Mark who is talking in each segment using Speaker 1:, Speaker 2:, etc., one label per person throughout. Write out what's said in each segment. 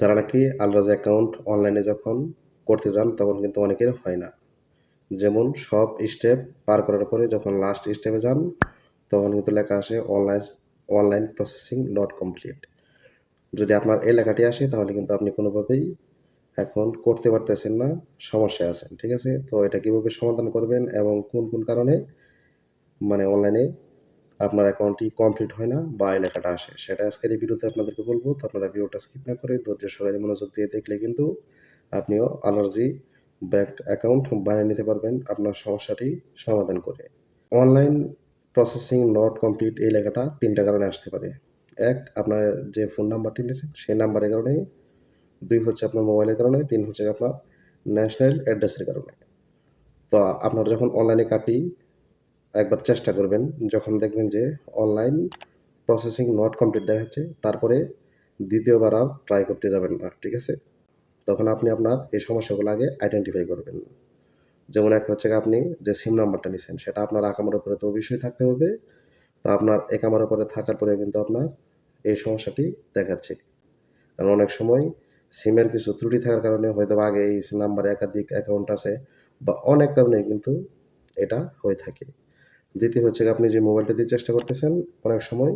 Speaker 1: যারা নাকি আলরাজ অ্যাকাউন্ট অনলাইনে যখন করতে যান, তখন কিন্তু অনেকের হয় না। যেমন সব স্টেপ পার করার পরে যখন লাস্ট স্টেপে যান, তখন কিন্তু লেখা আসে online online processing not complete যদি আপনার এই লেখাটি আসে, তাহলে কিন্তু আপনি কোনোভাবেই এখন করতে পারতেছেন না, সমস্যায় আছেন, ঠিক আছে? তো এটা কীভাবে সমাধান করবেন এবং কোন কোন কারণে মানে অনলাইনে আপনার অ্যাকাউন্টটি কমপ্লিট হয় না বা এই লেখাটা আসে। সেটা আজকের এই ভিডিওতে আপনাদেরকে বলব। তো আপনারা ভিডিওটা স্কিপ না করে ধৈর্য সহকারে মনোযোগ দিয়ে দেখলে কিন্তু আপনিও অ্যালার্জি ব্যাংক অ্যাকাউন্ট বানিয়ে নিতে পারবেন আপনার সমস্যাটি সমাধান করে। অনলাইন প্রসেসিং নট কমপ্লিট এই লেখাটা তিনটা কারণে আসতে পারে। এক, আপনার যে ফোন নাম্বারটি নিয়েছেন, সেই নাম্বারের কারণে। দুই, হচ্ছে আপনার মোবাইলের কারণে। তিন, হচ্ছে আপনার ন্যাশনাল অ্যাড্রেসের কারণে। তো আপনার যখন অনলাইনে কার্ডটি একবার চেষ্টা করবেন, যখন দেখবেন যে অনলাইন প্রসেসিং নট কমপ্লিট দেখাচ্ছে, তারপরে দ্বিতীয়বার আর ট্রাই করতে যাবেন না, ঠিক আছে? তখন আপনি আপনার এই সমস্যাগুলো আগে আইডেন্টিফাই করবেন। যেমন একটা হচ্ছে আপনি যে সিম নাম্বারটা নিছেন, সেটা আপনার আকামার উপরে তো অবশ্যই থাকতে হবে, তো আপনার একামার উপরে থাকার পরে কিন্তু আপনার এই সমস্যাটি দেখাচ্ছে। কারণ অনেক সময় সিমের কিছু ত্রুটি থাকার কারণে হয়তো আগে এই নাম্বারে একাধিক অ্যাকাউন্ট আছে, বা অনেক কারণে কিন্তু এটা হয়ে থাকে। দ্বিতীয় হচ্ছে আপনি যে মোবাইলটা দিয়ে চেষ্টা করতেছেন অনেক সময়,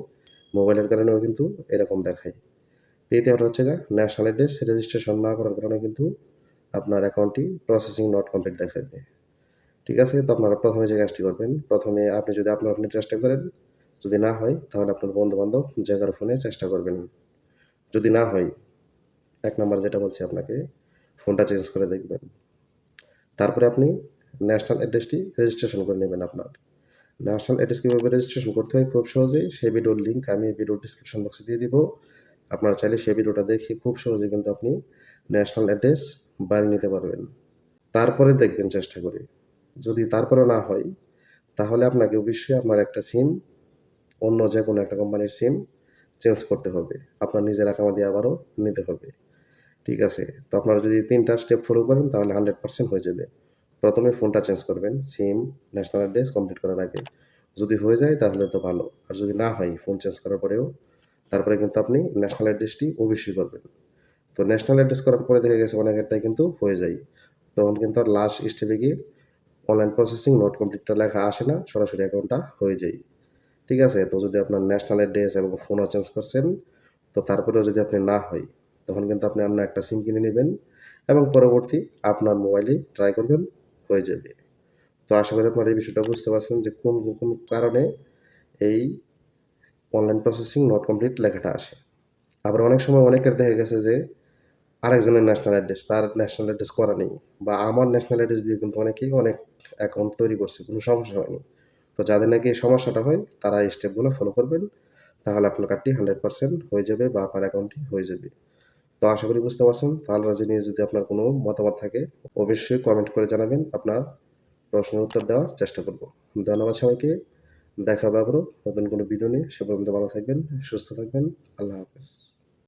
Speaker 1: মোবাইলের কারণেও কিন্তু এরকম দেখায়। তৃতীয়টা হচ্ছে গা ন্যাশনাল অ্যাড্রেস রেজিস্ট্রেশন না করার কারণে কিন্তু আপনার অ্যাকাউন্টটি প্রসেসিং নট কমপ্লিট দেখাবে ঠিক আছে, তো আপনারা প্রথমে যে কাজটি করবেন, প্রথমে আপনি যদি আপনার আপনি চেষ্টা করেন, যদি না হয় তাহলে আপনার বন্ধু বান্ধব যে কারও ফোনে চেষ্টা করবেন। যদি না হয়, এক নম্বর যেটা বলছি আপনাকে, ফোনটা চেঞ্জ করে দেখবেন। তারপরে আপনি ন্যাশনাল অ্যাড্রেসটি রেজিস্ট্রেশন করে নেবেন আপনার। ন্যাশনাল অ্যাড্রেস কীভাবে রেজিস্ট্রেশন করতে হয় খুব সহজেই, সেই ভিডিওর লিঙ্ক আমি ভিডিওর ডিসক্রিপশন বক্সে দিয়ে দিব। আপনারা চাইলে সেই ভিডিওটা দেখে খুব সহজে কিন্তু আপনি ন্যাশনাল অ্যাড্রেস বানিয়ে নিতে পারবেন। তারপরে দেখবেন চেষ্টা করে। যদি তারপরে না হয়, তাহলে আপনাকে অবশ্যই আপনার একটা সিম অন্য যে কোনো একটা কোম্পানির সিম চেঞ্জ করতে হবে। আপনার নিজের আকামা দিয়ে আবারও নিতে হবে। ঠিক আছে? তো আপনারা যদি তিনটা স্টেপ ফলো করেন, তাহলে হান্ড্রেড পার্সেন্ট হয়ে যাবে। প্রথমে ফোনটা চেঞ্জ করবেন সিম ন্যাশনাল অ্যাড্রেস কমপ্লিট করার আগে। যদি হয়ে যায় তাহলে তো ভালো, আর যদি না হয় ফোন চেঞ্জ করার পরেও। তারপরে কিন্তু আপনি ন্যাশনাল অ্যাড্রেসটি অবশ্যই করবেন। তো ন্যাশনাল অ্যাড্রেস করার পরে দেখা গেছে অনেকেরটাই কিন্তু হয়ে যায়। তখন কিন্তু আর লাস্ট স্টেপে গিয়ে অনলাইন প্রসেসিং নোট কমপ্লিটটা লেখা আসে না, সরাসরি অ্যাকাউন্টটা হয়ে যায়। ঠিক আছে? তো যদি আপনার ন্যাশনাল অ্যাড্রেস এবং ফোনও চেঞ্জ করছেন, তো তারপরেও যদি আপনি না হয়, তখন কিন্তু আপনি অন্য একটা সিম কিনে নেবেন এবং পরবর্তী আপনার মোবাইলেই ট্রাই করবেন। হয়ে যাবে। তো আশা করি আপনার এই বিষয়টা বুঝতে পারছেন যে কোন কোন কারণে এই অনলাইন প্রসেসিং নট কমপ্লিট লেখাটা আসে। আবার অনেক সময় অনেকের দেখা গেছে যে আরেকজনের ন্যাশনাল অ্যাড্রেস তার ন্যাশনাল অ্যাড্রেস করা নেই বা আমার ন্যাশনাল অ্যাড্রেস দিয়ে কিন্তু অনেকেই অনেক অ্যাকাউন্ট তৈরি করছে, কোনো সমস্যা হয়নি। তো যাদের নাকি এই সমস্যাটা হয়, তারা এই স্টেপগুলো ফলো করবেন, তাহলে আপনার কার্ডটি হান্ড্রেড পার্সেন্ট হয়ে যাবে বা আপনার অ্যাকাউন্টটি হয়ে যাবে। তো আশা করি বুঝতে পারছেন। তাল রাজি নিয়ে যদি আপনার কোনো মতামত থাকে, অবশ্যই কমেন্ট করে জানাবেন। আপনার প্রশ্নের উত্তর দেওয়ার চেষ্টা করব। ধন্যবাদ সবাইকে। দেখা হবে নতুন কোনো ভিডিও নিয়ে। সে পর্যন্ত ভালো থাকবেন, সুস্থ থাকবেন। আল্লাহ হাফেজ।